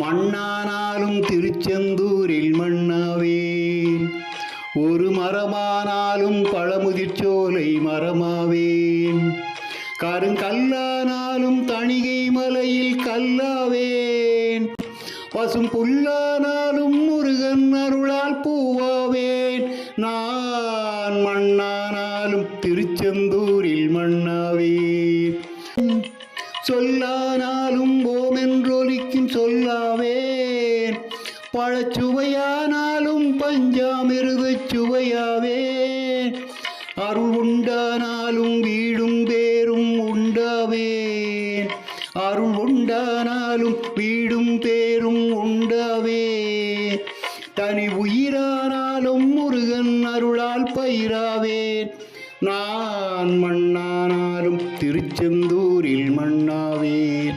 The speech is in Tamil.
மண்ணானாலும் திருச்செந்தூரில் மண்ணாவேன் ஒரு மரமானாலும் பழமுதிர்ச்சோலை மரமாவேன். கருங்கல்லானாலும் தணிகை மலையில் கல்லாவேன். பசும் புல்லானாலும் முருகன் அருளால் பூவாவேன். நான் மண்ணானாலும் திருச்செந்தூரில் மண்ணாவேன் சொல்லானாலும் ஓமென்றோ சொல்லாவேன். பழச்சுவையானாலும் பஞ்சாமிருத சுவையாவேன். அருள் உண்டானாலும் வீடும் பேரும் உண்டாவேன். அருள் உண்டானாலும் வீடும் பேரும் உண்டாவே தனி உயிரானாலும் முருகன் அருளால் பயிராவேன். நான் மண்ணானாலும் திருச்செந்தூரில் மண்ணாவேன்.